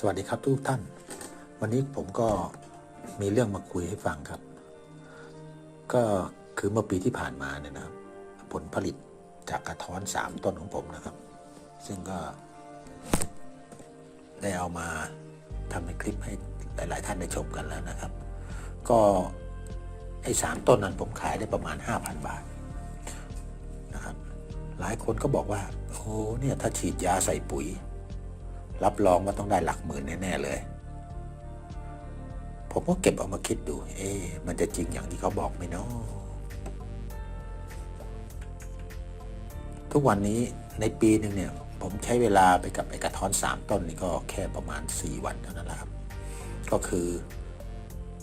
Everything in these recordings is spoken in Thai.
สวัสดีครับทุกท่าน วันนี้ผมก็มีเรื่องมาคุยให้ฟังครับ ก็คือเมื่อปีที่ผ่านมาเนี่ยนะครับ ผลผลิตจากกระท้อนสามต้นของผมนะครับ ซึ่งก็ได้เอามาทำเป็นคลิปให้หลาย ๆ ท่านได้ชมกันแล้วนะครับ ก็ไอ้สามต้นนั้นผมขายได้ประมาณ 5,000 บาทนะครับ หลายคนก็บอกว่า โอ้เนี่ยถ้าฉีดยาใส่ปุ๋ย รับรองว่าต้องได้หลักหมื่นแน่ๆเลย ผมก็เก็บเอามาคิดดู เอ๊ะมันจะจริงอย่างที่เขาบอกไหมเนาะทุกวันนี้ในปีหนึ่งเนี่ย ผมใช้เวลาไปกับไอกระท้อนสามต้นนี่ก็แค่ประมาณ 4 วันเท่านั้นแหละครับ ก็คือ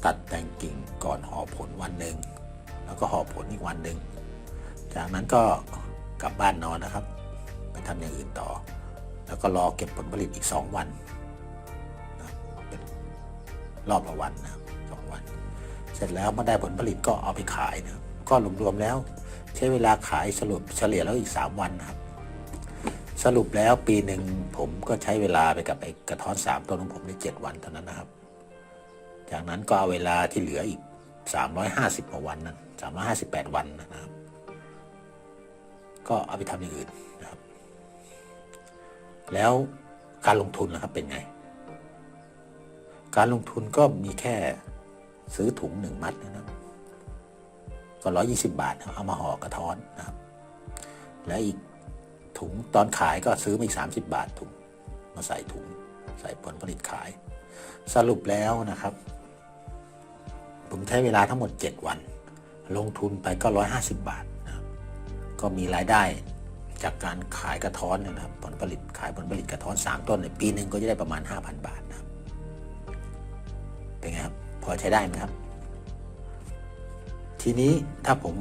ตัดแต่งกิ่งก่อนห่อผลวันหนึ่งแล้วก็ห่อผลอีกวันหนึ่งจากนั้นก็กลับบ้านนอนนะครับ ไปทำอย่างอื่นต่อ แล้วก็รอเก็บผลผลิตอีก 2 วันนะครับเป็นรอบละวันนะสองวัน เสร็จแล้วเมื่อได้ผลผลิตก็เอาไปขายนะก็รวมๆแล้ว ใช้เวลาขายสรุปเฉลี่ยแล้วอีก 3 วันนะครับ สรุปแล้วปีหนึ่งผมก็ใช้เวลาไปกับไอ้กระท้อนสามต้นของผมในเจ็ดวันเท่านั้นนะครับ จากนั้นก็เอาเวลาที่เหลืออีก 350กว่าวันนั้น358 วันนะครับ ก็เอาไปทำอย่างอื่นนะครับ แล้วการลงทุนนะครับเป็นไง การลงทุนก็มีแค่ซื้อถุงหนึ่งมัดนะครับก็ร้อยี่สิบาทเอามาห่อกระท้อนนะครับ และอีกถุงตอนขายก็ซื้อมาอีกสามสิบาทถุงมาใส่ถุง ใส่ผลผลิตขาย สรุปแล้วนะครับ ผมใช้เวลาทั้งหมด7วัน ลงทุนไปก็150บาทนะครับก็มีรายได้ จากการขายกระท้อนเนยนะครับผลผลิตขายผลผลิตกระท้อน 3 ต้นในยปีหนึ่งก็จะได้ประมาณ 5,000 บาทนะครับเป็นไงครับพอใช้ได้ไหมครับ ทีนี้ถ้าผม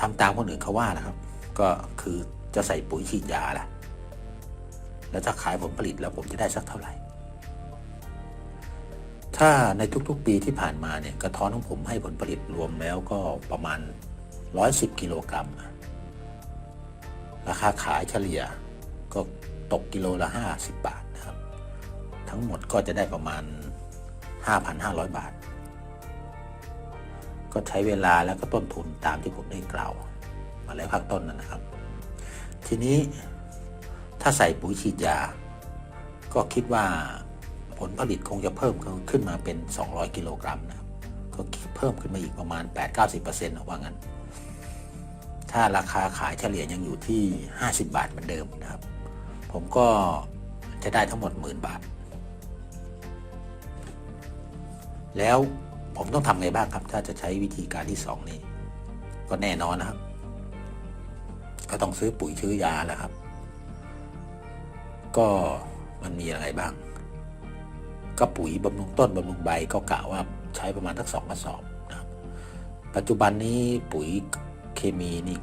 ทำตามคนอื่นเขาว่านะครับ ก็คือจะใส่ปุ๋ยฉีดยาแหละแล้วถ้าขายผลผลิตแล้วผมจะได้สักเท่าไหร่ ถ้าในทุกๆปีที่ผ่านมาเนี่ยกระท้อนของผมให้ผลผลิตรวมแล้วก็ประมาณ 110 กิโลกรัม ราคาขายเฉลี่ยก็ตกกิโลละ 50 บาทนะครับ ทั้งหมดก็จะได้ประมาณ 5,500 บาท ก็ใช้เวลาแล้วก็ต้นทุนตามที่ผมได้กล่าว มาแล้วข้างต้นนะครับ ทีนี้ถ้าใส่ปุ๋ยฉีดยา ก็คิดว่าผลผลิตคงจะเพิ่มขึ้นมาเป็น 200 กิโลกรัมนะครับ ก็เพิ่มขึ้นมาอีกประมาณ 8-90%ว่างั้น ถ้าราคาขายเฉลี่ยยังอยู่ที่ 50 บาทเหมือนเดิมนะครับ ผมก็จะได้ทั้งหมดหมื่นบาท แล้วผมต้องทำไงบ้างครับ ถ้าจะใช้วิธีการที่สองนี้ ก็แน่นอนนะครับ ก็ต้องซื้อปุ๋ยชื้อยาแหละครับ ก็มันมีอะไรบ้าง ก็ปุ๋ยบำรุงต้นบำรุงใบก็กะว่าใช้ประมาณทั้งสองกระสอบนะครับ ปัจจุบันนี้ปุ๋ย เคมีนี่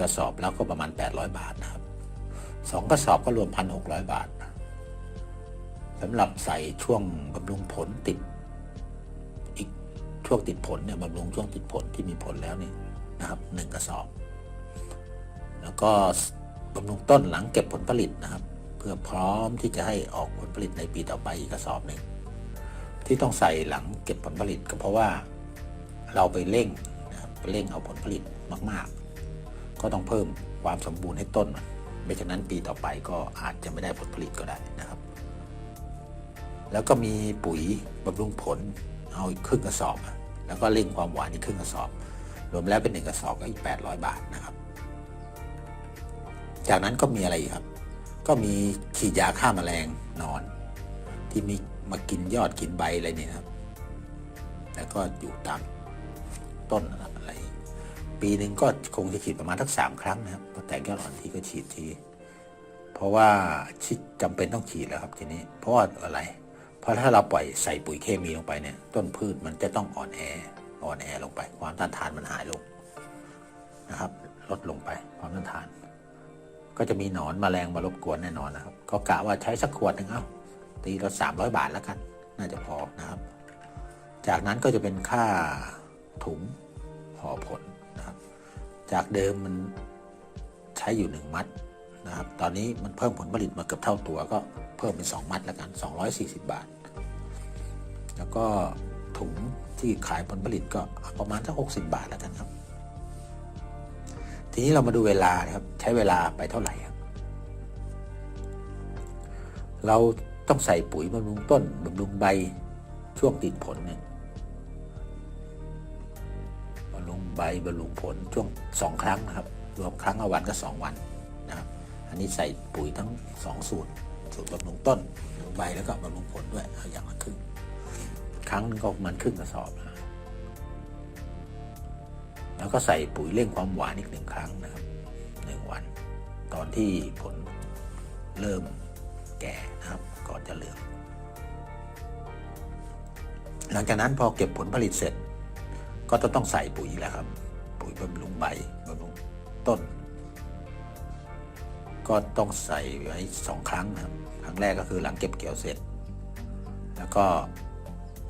กระสอบแล้วก็ประมาณ 800 บาทนะครับสองกระสอบก็รวม 1,600 บาทสำหรับใส่ช่วงบำรุงผลติด อีกช่วงติดผลเนี่ยบำรุงช่วงติดผลที่มีผลแล้วนี่นะครับหนึ่งกระสอบ แล้วก็บำรุงต้นหลังเก็บผลผลิตนะครับ เพื่อพร้อมที่จะให้ออกผลผลิตในปีต่อไปอีกกระสอบหนึ่งที่ต้องใส่หลังเก็บผลผลิตก็เพราะว่าเราไปเร่ง เร่งเอาผลผลิตมาก ๆ ก็ต้องเพิ่มความสมบูรณ์ให้ต้นไม่ฉะนั้นปีต่อไปก็อาจจะไม่ได้ผลผลิตก็ได้นะครับ แล้วก็มีปุ๋ยบำรุงผลเอาอีกครึ่งกระสอบ แล้วก็เร่งความหวานอีกครึ่งกระสอบ รวมแล้วเป็นหนึ่งกระสอบก็อีก 800 บาทนะครับ จากนั้นก็มีอะไรอีกครับ ก็มีฉีดยาฆ่าแมลงนอน ที่มีมากินยอดกินใบอะไรเนี่ยครับ แล้วก็อยู่ตามต้นนะครับ ปีหนึ่งก็คงจะฉีดประมาณทักสามครั้งนะครับพอแตกยอดอ่อนทีก็ฉีดที เพราะว่าชิจำเป็นต้องฉีดแล้วครับทีนี้ เพราะาอะไร เพราะถ้าเราปล่อยใส่ปุ๋ยเคมีลงไปเนี่ยต้นพืชมันจะต้องอ่อนแออ่อนแอลงไป ความต้านทานมันหายลงนะครับ ลดลงไปความต้านทาน ก็จะมีหนอนมแมลงมารบกวนแน่นอนนะครับ ก็กะว่าใช้สักขวดหนึ่งเอ้าตีเราสามร้อยบาทแล้วกัน น่าจะพอนะครับ จากนั้นก็จะเป็นค่าถุงห่อผล จากเดิมมันใช้อยู่หนึ่งมัดนะครับ ตอนนี้มันเพิ่มผลผลิตมาเกือบเท่าตัวก็เพิ่มเป็น 2 มัดแล้วกัน 240 บาท แล้วก็ถุงที่ขายผลผลิตก็ประมาณสัก60 บาทแล้วกันครับ ทีนี้เรามาดูเวลานะครับใช้เวลาไปเท่าไหร่ครับเราต้องใส่ปุ๋ยบำรุงต้นบำรุงใบช่วงติดผลเนี่ย ใบบำรุงผลช่วงสองครั้งนะครับ รวมครั้งละวันก็สองวันนะครับ อันนี้ใส่ปุ๋ยทั้งสองสูตร สูตรบำรุงต้นบำรุงใบแล้วก็บำรุงผลด้วยเอาอย่างละครึ่ง ครั้งนึงก็ประมันครึ่งกระสอบนะแล้วก็ใส่ปุ๋ยเร่งความหวานอีกหนึ่งครั้งนะครับหนึ่งวัน ตอนที่ผลเริ่มแก่นะครับ ก่อนจะเหลืองหลังจากนั้นพอเก็บผลผลิตเสร็จ ก็จะต้องใส่ปุ๋ยแล้วครับ ปุ๋ยบำรุงใบบำรุงต้น ก็ต้องใส่ไว้สองครั้งนะครับ ครั้งแรกก็คือหลังเก็บเกี่ยวเสร็จ แล้วก็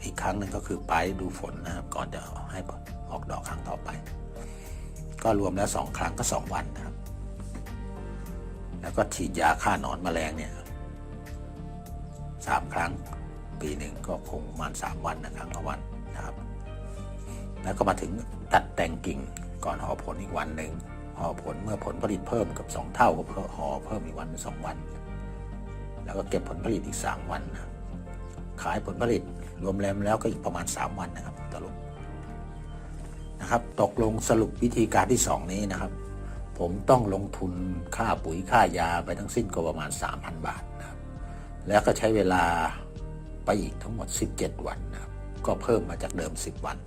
อีกครั้งหนึ่งก็คือปลายดูฝนนะครับ ก่อนจะให้ออกดอกครั้งต่อไป ก็รวมแล้วสองครั้งก็สองวันนะครับ แล้วก็ฉีดยาฆ่าหนอนแมลงเนี่ยสามครั้งปีหนึ่งก็คงประมาณสามวันนะครั้งละวันน แล้วก็มาถึงตัดแต่งกิ่งก่อนห่อผลอีกวันหนึ่งห่อผลเมื่อผลผลิตเพิ่มกับสองเท่าก็เพิ่มห่อเพิ่มอีกวันเป็นสองวัน แล้วก็เก็บผลผลิตอีกสามวัน ขายผลผลิตรวมแล้วแล้วก็อีกประมาณสามวันนะครับตลกนะครับตกลงสรุปวิธีการที่สองนี้นะครับ ผมต้องลงทุนค่าปุ๋ยค่ายาไปทั้งสิ้นก็ประมาณ 3,000 บาทนะครับแล้วก็ใช้เวลาไปอีกทั้งหมด 17 วันนะครับก็เพิ่มมาจากเดิม 10 วัน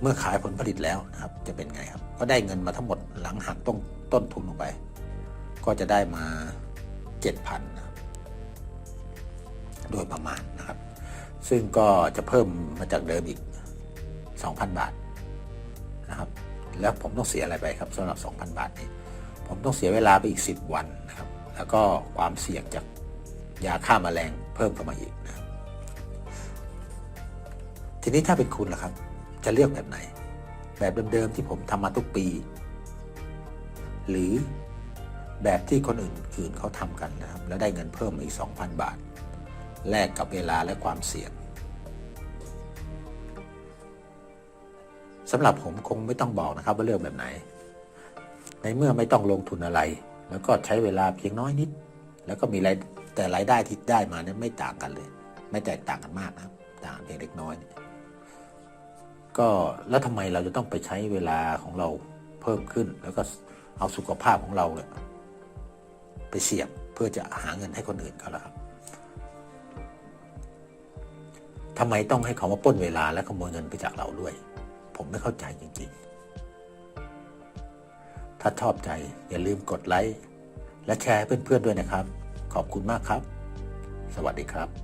เมื่อขายผลผลิตแล้วนะครับ จะเป็นไงครับ ก็ได้เงินมาทั้งหมดหลังหักต้นต้นทุนลงไป ก็จะได้มา 7,000นะครับโดยประมาณนะครับ ซึ่งก็จะเพิ่มมาจากเดิมอีก 2,000 บาทนะครับ แล้วผมต้องเสียอะไรไปครับสำหรับ 2,000 บาทนี้ ผมต้องเสียเวลาไปอีก 10 วันนะครับ แล้วก็ความเสี่ยงจากยาฆ่าแมลงเพิ่มเข้ามาอีกนะทีนี้ถ้าเป็นคุณล่ะครับ จะเลือกแบบไหน แบบเดิมๆที่ผมทำมาทุกปี หรือแบบที่คนอื่นอื่นเขาทำกันนะครับ แล้วได้เงินเพิ่มมาอีก 2,000 บาท แลกกับเวลาและความเสี่ยงสำหรับผมคงไม่ต้องบอกนะครับว่าเลือกแบบไหน ในเมื่อไม่ต้องลงทุนอะไร แล้วก็ใช้เวลาเพียงน้อยนิด แล้วก็มีรายแต่รายได้ที่ได้มาเนี่ยไม่ต่างกันเลย ไม่แตกต่างกันมากนะครับ ต่างเพียงเล็กน้อยเนี่ย ก็แล้วทำไมเราจะต้องไปใช้เวลาของเราเพิ่มขึ้น แล้วก็เอาสุขภาพของเราเนี่ยไปเสี่ยงเพื่อจะหาเงินให้คนอื่นเขาล่ะครับทำไมต้องให้เขามาปล้นเวลาและขโมยเงินไปจากเราด้วย ผมไม่เข้าใจจริงๆ ถ้าชอบใจอย่าลืมกดไลค์และแชร์ให้เพื่อนๆด้วยนะครับ ขอบคุณมากครับ สวัสดีครับ